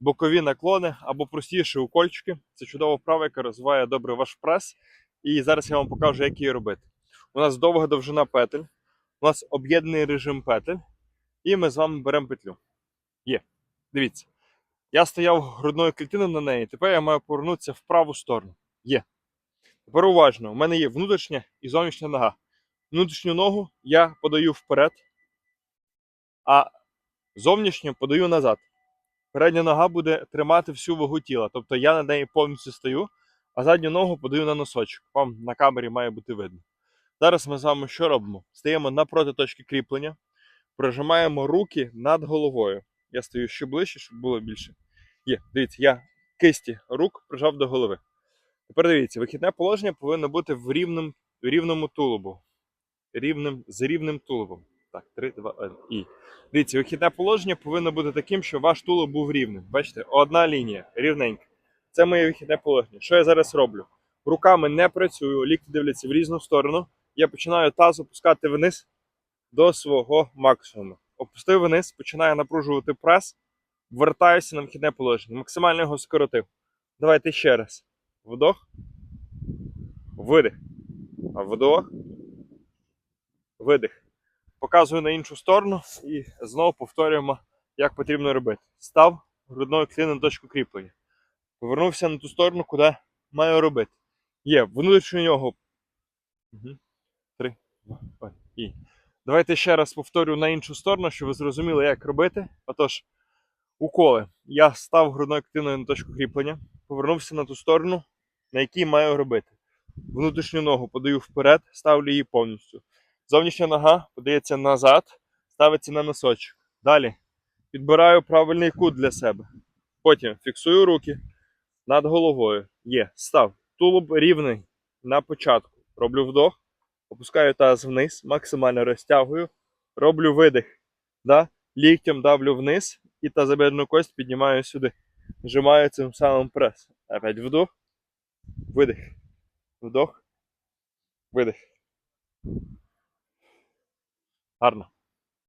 бокові наклони або простіше укольчики. Це чудова вправа, яка розвиває добре ваш прес. І зараз я вам покажу, як її робити. У нас довга довжина петель, у нас об'єднаний режим петель, і ми з вами беремо петлю. Є. Дивіться. Я стояв грудною клітиною на неї, тепер я маю повернутися в праву сторону. Є. Тепер уважно, у мене є внутрішня і зовнішня нога. Внутрішню ногу я подаю вперед, а зовнішню подаю назад. Передня нога буде тримати всю вагу тіла. Тобто я на неї повністю стою, а задню ногу подаю на носочок. Вам на камері має бути видно. Зараз ми з вами що робимо? Стаємо напроти точки кріплення, прижимаємо руки над головою. Я стою ще ближче, щоб було більше. Є, дивіться, я кисті рук прижав до голови. Тепер дивіться, вихідне положення повинно бути в рівному, рівному тулубу. Рівним, з рівним тулубом. Так, 3, 2, 1, і. Дивіться, вихідне положення повинно бути таким, щоб ваш тулуб був рівним. Бачите, одна лінія, рівненька. Це моє вихідне положення. Що я зараз роблю? Руками не працюю, лікті дивляться в різну сторону. Я починаю таз опускати вниз до свого максимуму. Опустив вниз, починаю напружувати прес, вертаюся на вихідне положення. Максимально його скоротив. Давайте ще раз. Вдох. Видих. Вдох. Видих. Показую на іншу сторону і знову повторюємо, як потрібно робити. Став грудною клітиною на точку кріплення. Повернувся на ту сторону, куди маю робити. Є внутрішню нього. Угу. Три, два. І. Давайте ще раз повторю на іншу сторону, щоб ви зрозуміли, як робити. Отож, уколи. Я став грудною клітиною на точку кріплення, повернувся на ту сторону, на якій маю робити. Внутрішню ногу подаю вперед, ставлю її повністю. Зовнішня нога подається назад, ставиться на носочок. Далі підбираю правильний кут для себе. Потім фіксую руки над головою. Є, став. Тулуб рівний на початку. Роблю вдох, опускаю таз вниз, максимально розтягую, роблю видих. Да? Ліктем давлю вниз і тазобедрну кость піднімаю сюди. Нажимаю цим самим прес. Опять вдох, видих. Вдох, видих. arno.